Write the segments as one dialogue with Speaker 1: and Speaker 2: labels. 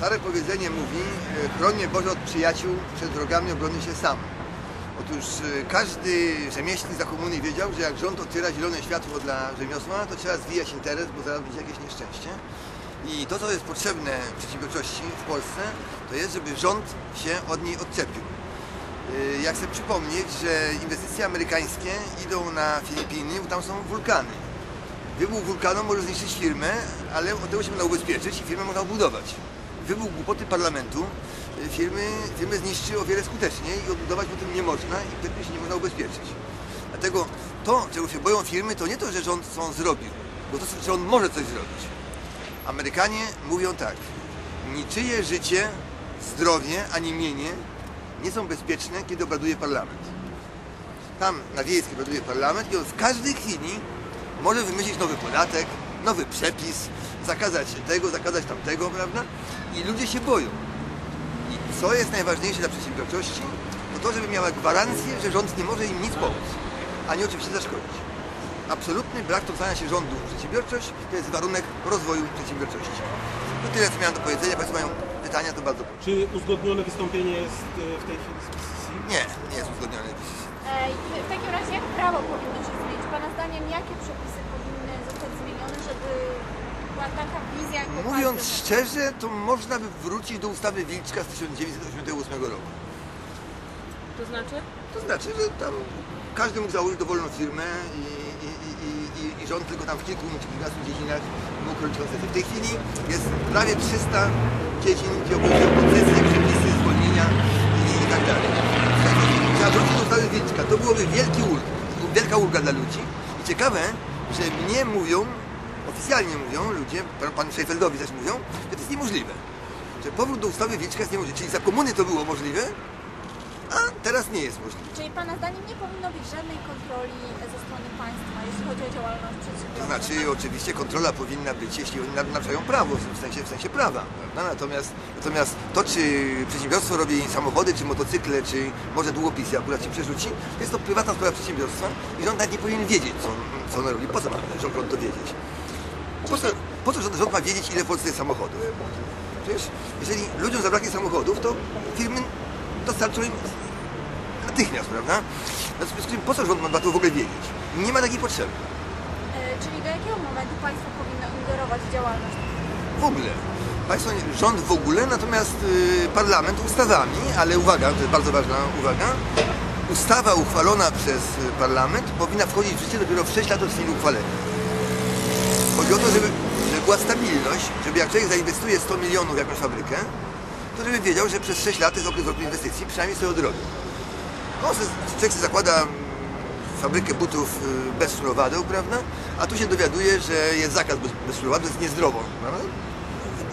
Speaker 1: Stare powiedzenie mówi, e, chroń mnie Boże od przyjaciół, przed wrogami obrony się sam. Otóż e, każdy rzemieślnik za komuny wiedział, że jak rząd otwiera zielone światło dla rzemiosła, to trzeba zwijać interes, bo zaraz będzie jakieś nieszczęście. I to, co jest potrzebne przedsiębiorczości w Polsce, to jest, żeby rząd się od niej odczepił. E, Ja chcę przypomnieć, że inwestycje amerykańskie idą na Filipiny, bo tam są wulkany. Wybuch wulkanu może zniszczyć firmę, ale od tego się można ubezpieczyć i firmę można odbudować. Wybuch głupoty parlamentu y, firmy, firmę zniszczy o wiele skuteczniej i odbudować potem nie można i wtedy się nie można ubezpieczyć. Dlatego to, czego się boją firmy, to nie to, że rząd co on zrobił, bo to, że on może coś zrobić. Amerykanie mówią tak, niczyje życie, zdrowie ani mienie nie są bezpieczne, kiedy obraduje parlament. Tam na wiejskiej obraduje parlament i on w każdej chwili może wymyślić nowy podatek, nowy przepis, zakazać tego, zakazać tamtego, prawda? I ludzie się boją. I co jest najważniejsze dla przedsiębiorczości? To to, żeby miała gwarancję, że rząd nie może im nic pomóc, ani oczywiście zaszkodzić. Absolutny brak wtrącania się rządu w przedsiębiorczość to jest warunek rozwoju przedsiębiorczości. To tyle, co miałem do powiedzenia. Państwo mają pytania, to bardzo proszę.
Speaker 2: Czy uzgodnione wystąpienie jest e, w tej chwili z PCC?
Speaker 1: Nie, nie jest uzgodnione.
Speaker 3: Ej, W takim razie jak prawo powinno się zmienić? Pana zdaniem jakie przepisy powinny zostać zmienione, żeby była taka wizja, jaką
Speaker 1: Mówiąc szczerze, to można by wrócić do ustawy Wilczka z 1988 roku.
Speaker 4: To znaczy?
Speaker 1: To znaczy, że tam każdy mógł założyć dowolną firmę i, i, i, i, i, i rząd tylko tam w kilku czy kilkunastu dziedzinach mógł robić koncesje. W tej chwili jest prawie 300 dziedzin, gdzie obowiązują koncesje, przepisy, zwolnienia i, i tak dalej. Trzeba wrócić do ustawy Wilczka. To byłoby wielki ulg, wielka ulga dla ludzi. I ciekawe, że mnie mówią, oficjalnie mówią ludzie, pan- panu Szejfeldowi też mówią, że to jest niemożliwe. Że powrót do ustawy Wilczka jest niemożliwy. Czyli za komuny to było możliwe, a teraz nie jest możliwe.
Speaker 3: Czyli Pana zdaniem nie powinno być żadnej kontroli ze strony państwa, jeśli chodzi o działalność
Speaker 1: To
Speaker 3: przedsiębiorców?
Speaker 1: znaczy oczywiście kontrola powinna być, jeśli oni naruszają prawo, w sensie, w sensie prawa. Prawda? Natomiast, natomiast to, czy przedsiębiorstwo robi samochody, czy motocykle, czy może długopisy akurat się przerzuci, to jest to prywatna sprawa przedsiębiorstwa i rząd nawet nie powinien wiedzieć, co, co ono robi. Po co ma rząd to wiedzieć? Po co, po co rząd, rząd ma wiedzieć, ile w Polsce jest samochodów? Przecież jeżeli ludziom zabraknie samochodów, to firmy dostarczą im natychmiast, prawda? W związku z tym po co rząd ma to w ogóle wiedzieć? Nie ma takiej potrzeby.
Speaker 3: E, Czyli do jakiego momentu państwo powinno ingerować w działalność?
Speaker 1: W ogóle. Państwo, rząd w ogóle, natomiast y, parlament ustawami, ale uwaga, to jest bardzo ważna uwaga, ustawa uchwalona przez y, parlament powinna wchodzić w życie dopiero w 6 lat od chwili uchwalenia. Chodzi o to, żeby, żeby była stabilność, żeby jak człowiek zainwestuje 100 milionów jakąś fabrykę, to żeby wiedział, że przez 6 lat jest okres zwrotu inwestycji, przynajmniej sobie odrobi. No, człowiek sobie zakłada fabrykę butów y, bez sznurowadeł, prawda? A tu się dowiaduje, że jest zakaz bez, bez sznurowadeł, jest niezdrowo, prawda?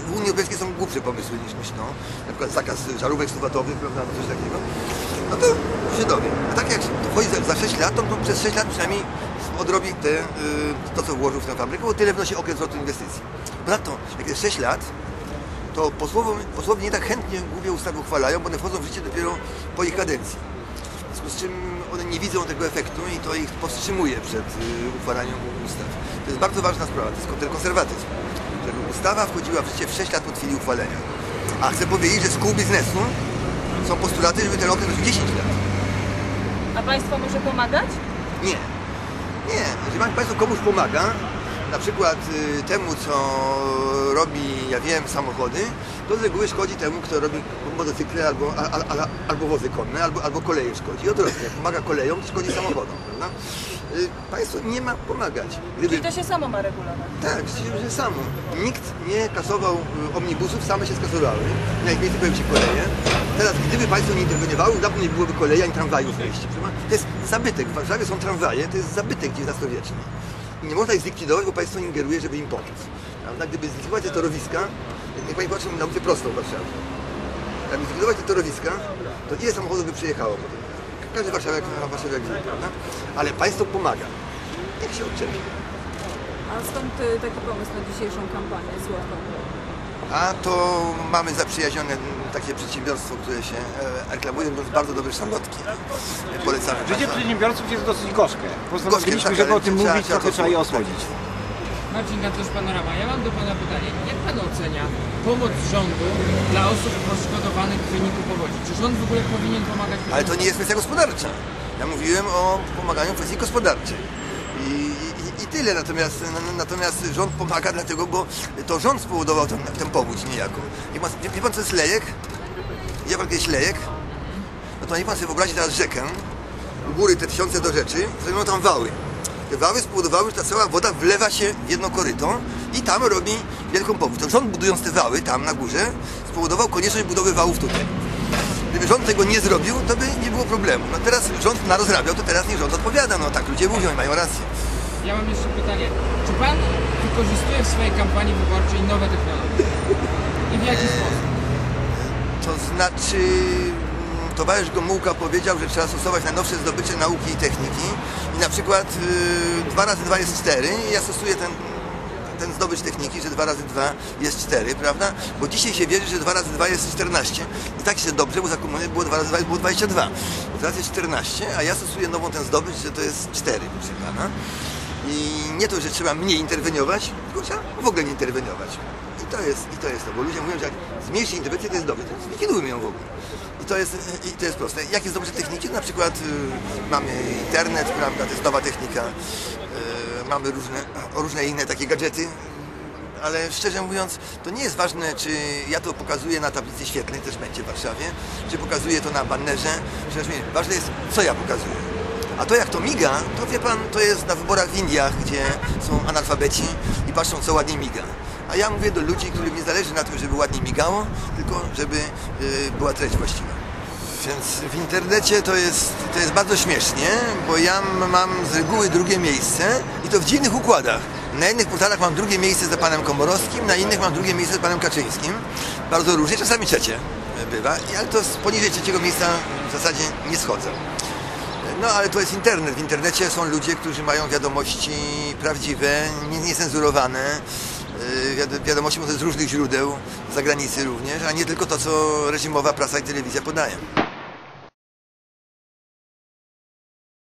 Speaker 1: W Unii Europejskiej są głupsze pomysły niż myślą. Na przykład zakaz żarówek suwatowych, prawda, albo coś takiego. No to się dowie. A tak jak to wchodzi za, za 6 lat, to, to przez 6 lat przynajmniej odrobi te, y, to, co włożył w tę fabrykę, bo tyle wnosi okres zwrotu inwestycji. Ponadto, jak jest 6 lat, to posłowie, posłowie nie tak chętnie głupie ustawy uchwalają, bo one wchodzą w życie dopiero po ich kadencji. W związku z czym one nie widzą tego efektu i to ich powstrzymuje przed y, uchwalaniem ustaw. To jest bardzo ważna sprawa, to jest ten konserwatyzm. Żeby ustawa wchodziła w życie w 6 lat od chwili uchwalenia. A chcę powiedzieć, że z kół biznesu są postulaty, żeby ten okres był 10 lat.
Speaker 4: A państwo może pomagać?
Speaker 1: Nie. Nie. Jeżeli Państwo komuś pomaga, na przykład y, temu, co robi, ja wiem, samochody, to z reguły szkodzi temu, kto robi motocykle albo, a, a, albo wozy konne, albo, albo koleje szkodzi. Odwrotnie, jak pomaga kolejom, to szkodzi samochodom, prawda? Y, Państwo nie ma pomagać. Gdyby,
Speaker 4: Czyli to się samo ma regulować.
Speaker 1: tak, że samo. Nikt nie kasował y, omnibusów, same się skasowały. Na ich miejscu pojawiły się koleje. Teraz, gdyby państwo nie interweniowało, dawno nie byłoby kolei ani tramwajów w mieście. To jest zabytek. W Warszawie są tramwaje, to jest zabytek XIX-wieczny. Nie można ich zlikwidować, bo państwo ingeruje, żeby im pomóc. Prawda? Gdyby zlikwidować te torowiska, niech pani patrzy na ulicę prostą w Warszawie. Gdyby zlikwidować te torowiska, to ile samochodów by przyjechało potem? Każdy warszawiak, warszawiak wie, prawda? Ale państwo pomaga. Niech się odczepi.
Speaker 5: A skąd y, taki pomysł na dzisiejszą kampanię złotą?
Speaker 1: A to mamy zaprzyjaźnione takie przedsiębiorstwo, które się e, reklamuje, mówiąc bardzo dobre szalotki. E, Polecamy.
Speaker 6: Życie przedsiębiorców jest dosyć gorzkie. Postanowiliśmy,
Speaker 1: tak,
Speaker 6: żeby
Speaker 1: ale
Speaker 6: o tym
Speaker 1: trzeba-
Speaker 6: mówić,
Speaker 1: trzeba
Speaker 6: trochę trzeba je osłodzić. Marcin Gantosz Panorama. Ja mam do Pana pytanie. Jak Pan ocenia pomoc rządu dla osób poszkodowanych w wyniku powodzi? Czy rząd w ogóle powinien pomagać
Speaker 1: Ale to nie jest kwestia gospodarcza. Ja mówiłem o pomaganiu w kwestii gospodarczej. I, i, tyle. Natomiast, natomiast rząd pomaga dlatego, bo to rząd spowodował ten, ten powódź niejako. Wie pan, wie, wie pan co jest lejek? Wie pan kiedyś lejek? No to niech pan sobie wyobrazi teraz rzekę, u góry te tysiące do rzeczy, zrobiono tam wały. Te wały spowodowały, że ta cała woda wlewa się w jedno koryto i tam robi wielką powódź. To rząd budując te wały tam na górze spowodował konieczność budowy wałów tutaj. Gdyby rząd tego nie zrobił, to by nie było problemu. No teraz rząd narozrabiał, to teraz nie rząd odpowiada. No tak ludzie mówią i mają rację.
Speaker 6: Ja mam jeszcze pytanie. Czy Pan wykorzystuje w swojej kampanii wyborczej nowe technologie? I w jaki sposób?
Speaker 1: To znaczy, mm, towarzysz Gomułka powiedział, że trzeba stosować najnowsze zdobycze nauki i techniki i na przykład y, 2 razy 2 jest 4 i ja stosuję ten, ten zdobycz techniki, że 2 razy 2 jest 4, prawda? Bo dzisiaj się wierzy, że 2 razy 2 jest 14 i tak się dobrze, bo za komuny było 2 razy 2 było 22. Bo teraz jest 14, a ja stosuję nową ten zdobycz, że to jest 4, proszę pana. I nie to, że trzeba mniej interweniować, tylko trzeba w ogóle nie interweniować. I to jest, i to, jest to, bo ludzie mówią, że jak zmniejszy interwencję, to jest dobrze, to zlikwidujmy ją w ogóle. I to jest, i to jest proste. Jakie są dobrze techniki? Na przykład y, mamy internet, prawda, to jest nowa technika, y, mamy różne, różne inne takie gadżety, ale szczerze mówiąc, to nie jest ważne, czy ja to pokazuję na tablicy świetlnej, też będzie w Warszawie, czy pokazuję to na bannerze. Ważne jest, co ja pokazuję. A to jak to miga, to wie pan, to jest na wyborach w Indiach, gdzie są analfabeci i patrzą, co ładnie miga. A ja mówię do ludzi, którym nie zależy na tym, żeby ładnie migało, tylko żeby y, była treść właściwa. Więc w internecie to jest, to jest bardzo śmiesznie, bo ja mam z reguły drugie miejsce i to w dziwnych układach. Na jednych portalach mam drugie miejsce za panem Komorowskim, na innych mam drugie miejsce z panem Kaczyńskim. Bardzo różnie, czasami trzecie bywa, ale to z poniżej trzeciego miejsca w zasadzie nie schodzę. No ale to jest internet. W internecie są ludzie, którzy mają wiadomości prawdziwe, nie- niecenzurowane. Yy, wiad- Wiadomości z różnych źródeł, z zagranicy również, a nie tylko to, co reżimowa prasa i telewizja podają.